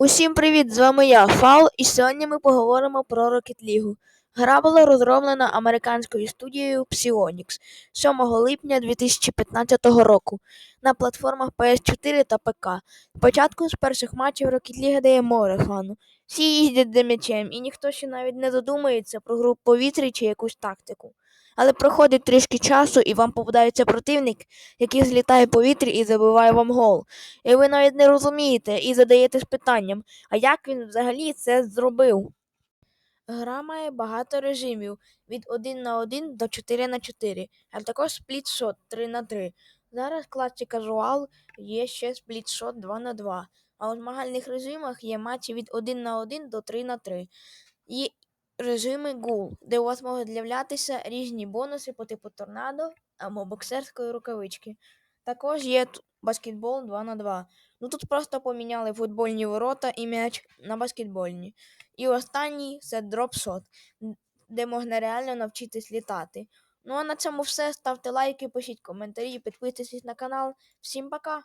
Усім привіт! З вами я, Фал, і сьогодні ми поговоримо про Rocket League. Гра була розроблена американською студією Psyonix 7 липня 2015 року на платформах PS4 та ПК. Спочатку з перших матчів Rocket League дає море фану. Всі їздять за м'ячем, і ніхто ще навіть не задумується про гру в повітрі чи якусь тактику. Але проходить трішки часу, і вам попадається противник, який злітає в повітрі і забиває вам гол. І ви навіть не розумієте і задаєтесь питанням, а як він взагалі це зробив? Гра має багато режимів від 1 на 1 до 4 на 4, а також сплітшот 3 на 3. Зараз в класі кажуал є ще сплітшот 2 на 2, а у змагальних режимах є матчі від 1 на 1 до 3 на 3. Є режими гул, де у вас можуть з'являтися різні бонуси по типу торнадо або боксерської рукавички. Також є баскетбол 2 на 2. Ну тут просто поміняли футбольні ворота і м'яч на баскетбольні. І останній це дропшот, де можна реально навчитись літати. Ну а на цьому все. Ставте лайки, пишіть коментарі, підписуйтесь на канал. Всім пока!